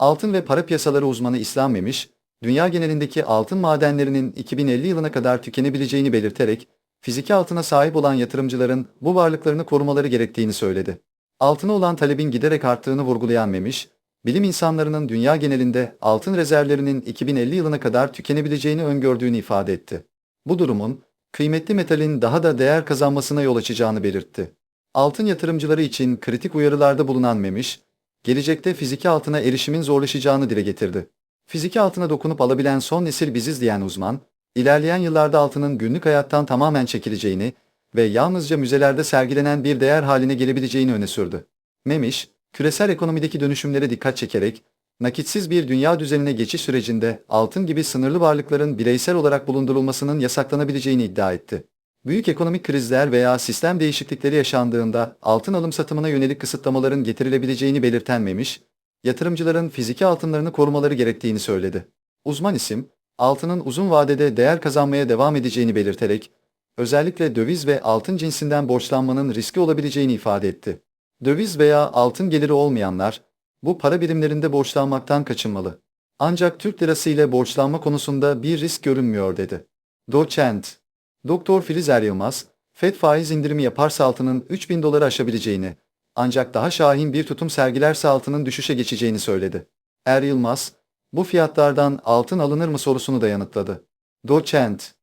Altın ve para piyasaları uzmanı İslam Memiş, dünya genelindeki altın madenlerinin 2050 yılına kadar tükenebileceğini belirterek, fiziki altına sahip olan yatırımcıların bu varlıklarını korumaları gerektiğini söyledi. Altına olan talebin giderek arttığını vurgulayan Memiş, bilim insanlarının dünya genelinde altın rezervlerinin 2050 yılına kadar tükenebileceğini öngördüğünü ifade etti. Bu durumun, kıymetli metalin daha da değer kazanmasına yol açacağını belirtti. Altın yatırımcıları için kritik uyarılarda bulunan Memiş, gelecekte fiziki altına erişimin zorlaşacağını dile getirdi. Fiziki altına dokunup alabilen son nesil biziz diyen uzman, ilerleyen yıllarda altının günlük hayattan tamamen çekileceğini ve yalnızca müzelerde sergilenen bir değer haline gelebileceğini öne sürdü. Memiş, küresel ekonomideki dönüşümlere dikkat çekerek, nakitsiz bir dünya düzenine geçiş sürecinde altın gibi sınırlı varlıkların bireysel olarak bulundurulmasının yasaklanabileceğini iddia etti. Büyük ekonomik krizler veya sistem değişiklikleri yaşandığında altın alım satımına yönelik kısıtlamaların getirilebileceğini belirten Memiş, yatırımcıların fiziki altınlarını korumaları gerektiğini söyledi. Uzman isim, altının uzun vadede değer kazanmaya devam edeceğini belirterek, özellikle döviz ve altın cinsinden borçlanmanın riski olabileceğini ifade etti. Döviz veya altın geliri olmayanlar, bu para birimlerinde borçlanmaktan kaçınmalı. Ancak Türk lirası ile borçlanma konusunda bir risk görünmüyor dedi. Doçent Doktor Filiz Er Yılmaz, FED faiz indirimi yaparsa altının 3000 doları aşabileceğini, ancak daha şahin bir tutum sergilerse altının düşüşe geçeceğini söyledi. Er Yılmaz, bu fiyatlardan altın alınır mı sorusunu da yanıtladı. Doçent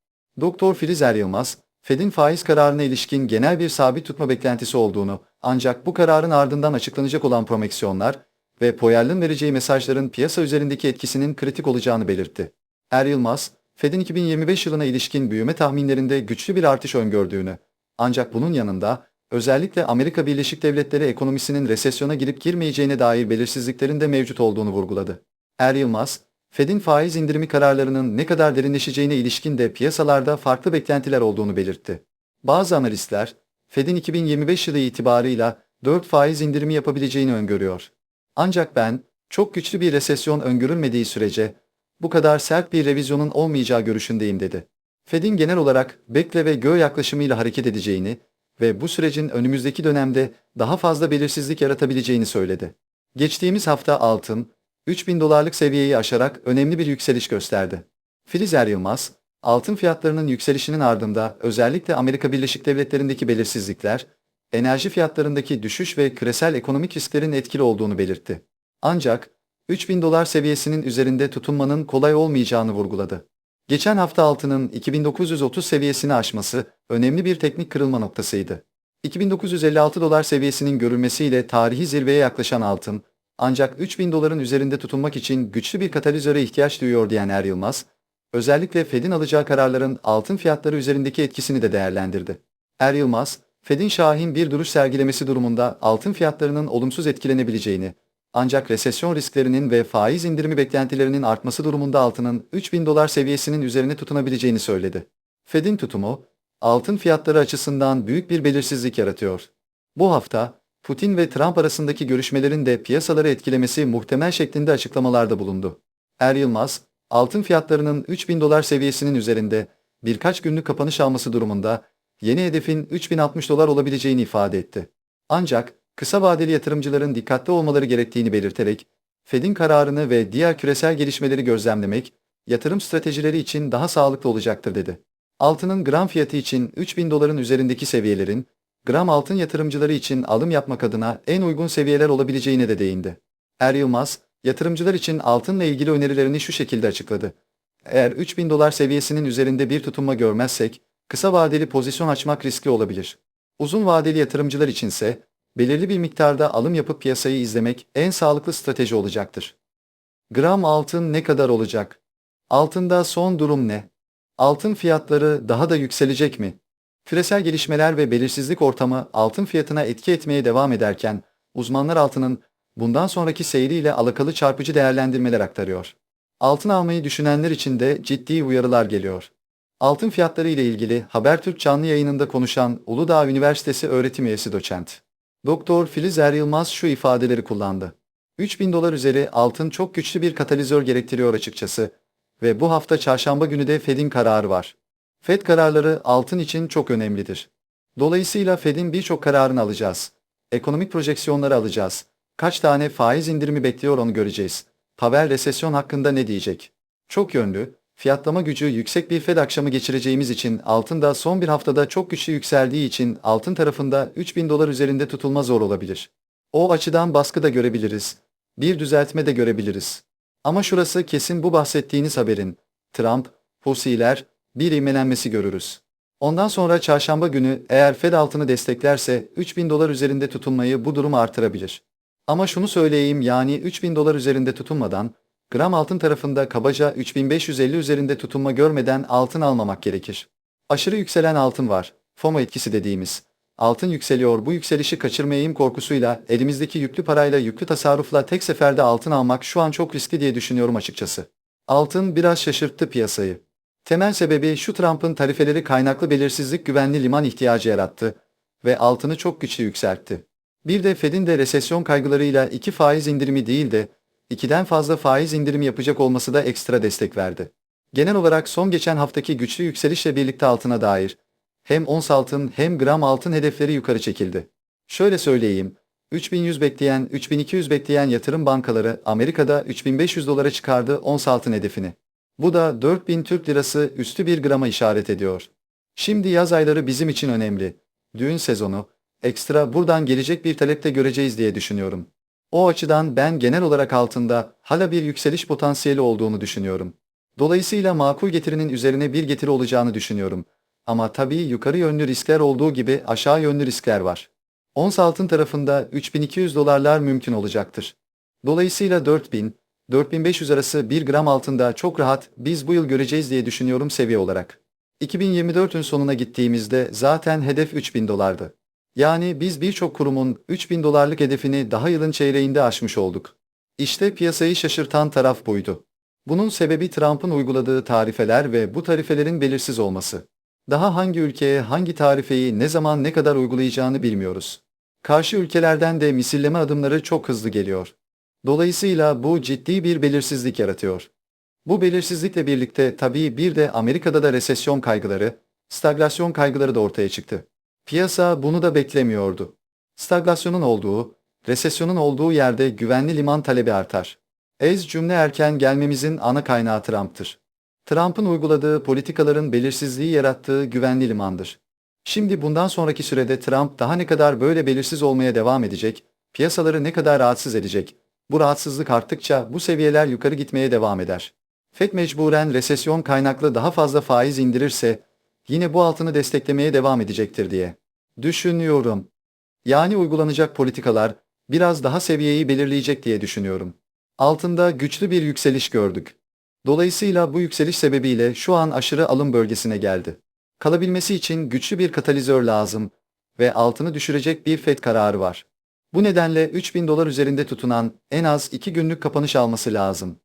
Doktor Filiz Er Yılmaz, Fed'in faiz kararına ilişkin genel bir sabit tutma beklentisi olduğunu, ancak bu kararın ardından açıklanacak olan promeksiyonlar ve Poyer'in vereceği mesajların piyasa üzerindeki etkisinin kritik olacağını belirtti. Er Yılmaz, Fed'in 2025 yılına ilişkin büyüme tahminlerinde güçlü bir artış öngördüğünü, ancak bunun yanında özellikle Amerika Birleşik Devletleri ekonomisinin resesyona girip girmeyeceğine dair belirsizliklerin de mevcut olduğunu vurguladı. Er Yılmaz, Fed'in faiz indirimi kararlarının ne kadar derinleşeceğine ilişkin de piyasalarda farklı beklentiler olduğunu belirtti. Bazı analistler, Fed'in 2025 yılı itibarıyla 4 faiz indirimi yapabileceğini öngörüyor. Ancak ben, çok güçlü bir resesyon öngörülmediği sürece, bu kadar sert bir revizyonun olmayacağı görüşündeyim dedi. Fed'in genel olarak bekle ve gö yaklaşımıyla hareket edeceğini ve bu sürecin önümüzdeki dönemde daha fazla belirsizlik yaratabileceğini söyledi. Geçtiğimiz hafta altın, 3000 dolarlık seviyeyi aşarak önemli bir yükseliş gösterdi. Filiz Er Yılmaz, altın fiyatlarının yükselişinin ardında özellikle Amerika Birleşik Devletleri'ndeki belirsizlikler, enerji fiyatlarındaki düşüş ve küresel ekonomik risklerin etkili olduğunu belirtti. Ancak, 3000 dolar seviyesinin üzerinde tutunmanın kolay olmayacağını vurguladı. Geçen hafta altının 2930 seviyesini aşması önemli bir teknik kırılma noktasıydı. 2956 dolar seviyesinin görülmesiyle tarihi zirveye yaklaşan altın, ancak 3000 doların üzerinde tutunmak için güçlü bir katalizöre ihtiyaç duyuyor diyen Er Yılmaz, özellikle Fed'in alacağı kararların altın fiyatları üzerindeki etkisini de değerlendirdi. Er Yılmaz, Fed'in şahin bir duruş sergilemesi durumunda altın fiyatlarının olumsuz etkilenebileceğini, ancak resesyon risklerinin ve faiz indirimi beklentilerinin artması durumunda altının 3000 dolar seviyesinin üzerine tutunabileceğini söyledi. Fed'in tutumu, altın fiyatları açısından büyük bir belirsizlik yaratıyor. Bu hafta, Putin ve Trump arasındaki görüşmelerin de piyasaları etkilemesi muhtemel şeklinde açıklamalarda bulundu. Er Yılmaz, altın fiyatlarının 3000 dolar seviyesinin üzerinde birkaç günlük kapanış alması durumunda yeni hedefin 3060 dolar olabileceğini ifade etti. Ancak kısa vadeli yatırımcıların dikkatli olmaları gerektiğini belirterek, Fed'in kararını ve diğer küresel gelişmeleri gözlemlemek, yatırım stratejileri için daha sağlıklı olacaktır dedi. Altının gram fiyatı için 3000 doların üzerindeki seviyelerin, gram altın yatırımcıları için alım yapmak adına en uygun seviyeler olabileceğine de değindi. Er Yılmaz, yatırımcılar için altınla ilgili önerilerini şu şekilde açıkladı. Eğer 3000 dolar seviyesinin üzerinde bir tutunma görmezsek, kısa vadeli pozisyon açmak riskli olabilir. Uzun vadeli yatırımcılar içinse, belirli bir miktarda alım yapıp piyasayı izlemek en sağlıklı strateji olacaktır. Gram altın ne kadar olacak? Altında son durum ne? Altın fiyatları daha da yükselecek mi? Küresel gelişmeler ve belirsizlik ortamı altın fiyatına etki etmeye devam ederken, uzmanlar altının bundan sonraki seyriyle alakalı çarpıcı değerlendirmeler aktarıyor. Altın almayı düşünenler için de ciddi uyarılar geliyor. Altın fiyatları ile ilgili Habertürk canlı yayınında konuşan Uludağ Üniversitesi öğretim üyesi doçent. Doktor Filiz Er Yılmaz şu ifadeleri kullandı. 3000 dolar üzeri altın çok güçlü bir katalizör gerektiriyor açıkçası ve bu hafta çarşamba günü de Fed'in kararı var. Fed kararları altın için çok önemlidir. Dolayısıyla Fed'in birçok kararını alacağız. Ekonomik projeksiyonları alacağız. Kaç tane faiz indirimi bekliyor onu göreceğiz. Pavel resesyon hakkında ne diyecek? Çok yönlü, fiyatlama gücü yüksek bir Fed akşamı geçireceğimiz için altın da son bir haftada çok güçlü yükseldiği için altın tarafında 3000 dolar üzerinde tutulma zor olabilir. O açıdan baskı da görebiliriz. Bir düzeltme de görebiliriz. Ama şurası kesin bu bahsettiğiniz haberin. Trump, Husiler, bir ivmelenmesi görürüz. Ondan sonra çarşamba günü eğer Fed altını desteklerse 3000 dolar üzerinde tutunmayı bu durum artırabilir. Ama şunu söyleyeyim yani 3000 dolar üzerinde tutunmadan, gram altın tarafında kabaca 3550 üzerinde tutunma görmeden altın almamak gerekir. Aşırı yükselen altın var, FOMO etkisi dediğimiz. Altın yükseliyor bu yükselişi kaçırmayayım korkusuyla elimizdeki yüklü parayla yüklü tasarrufla tek seferde altın almak şu an çok riskli diye düşünüyorum açıkçası. Altın biraz şaşırttı piyasayı. Temel sebebi şu Trump'ın tarifeleri kaynaklı belirsizlik güvenli liman ihtiyacı yarattı ve altını çok güçlü yükseltti. Bir de Fed'in de resesyon kaygılarıyla iki faiz indirimi değil de ikiden fazla faiz indirimi yapacak olması da ekstra destek verdi. Genel olarak son geçen haftaki güçlü yükselişle birlikte altına dair hem ons altın hem gram altın hedefleri yukarı çekildi. Şöyle söyleyeyim, 3100 bekleyen, 3200 bekleyen yatırım bankaları Amerika'da 3500 dolara çıkardı ons altın hedefini. Bu da 4000 Türk lirası üstü bir grama işaret ediyor. Şimdi yaz ayları bizim için önemli. Düğün sezonu, ekstra buradan gelecek bir talepte göreceğiz diye düşünüyorum. O açıdan ben genel olarak altında hala bir yükseliş potansiyeli olduğunu düşünüyorum. Dolayısıyla makul getirinin üzerine bir getiri olacağını düşünüyorum. Ama tabii yukarı yönlü riskler olduğu gibi aşağı yönlü riskler var. Ons altın tarafında 3200 dolarlar mümkün olacaktır. Dolayısıyla 4000, 4500 arası 1 gram altında çok rahat biz bu yıl göreceğiz diye düşünüyorum seviye olarak. 2024'ün sonuna gittiğimizde zaten hedef 3000 dolardı. Yani biz birçok kurumun 3000 dolarlık hedefini daha yılın çeyreğinde aşmış olduk. İşte piyasayı şaşırtan taraf buydu. Bunun sebebi Trump'ın uyguladığı tarifeler ve bu tarifelerin belirsiz olması. Daha hangi ülkeye hangi tarifeyi ne zaman ne kadar uygulayacağını bilmiyoruz. Karşı ülkelerden de misilleme adımları çok hızlı geliyor. Dolayısıyla bu ciddi bir belirsizlik yaratıyor. Bu belirsizlikle birlikte tabii bir de Amerika'da da resesyon kaygıları, stagflasyon kaygıları da ortaya çıktı. Piyasa bunu da beklemiyordu. Stagflasyonun olduğu, resesyonun olduğu yerde güvenli liman talebi artar. Ez cümle erken gelmemizin ana kaynağı Trump'tır. Trump'ın uyguladığı politikaların belirsizliği yarattığı güvenli limandır. Şimdi bundan sonraki sürede Trump daha ne kadar böyle belirsiz olmaya devam edecek, piyasaları ne kadar rahatsız edecek, bu rahatsızlık arttıkça bu seviyeler yukarı gitmeye devam eder. FED mecburen resesyon kaynaklı daha fazla faiz indirirse, yine bu altını desteklemeye devam edecektir diye. Düşünüyorum. Yani uygulanacak politikalar, biraz daha seviyeyi belirleyecek diye düşünüyorum. Altında güçlü bir yükseliş gördük. Dolayısıyla bu yükseliş sebebiyle şu an aşırı alım bölgesine geldi. Kalabilmesi için güçlü bir katalizör lazım ve altını düşürecek bir FED kararı var. Bu nedenle 3000 dolar üzerinde tutunan en az 2 günlük kapanış alması lazım.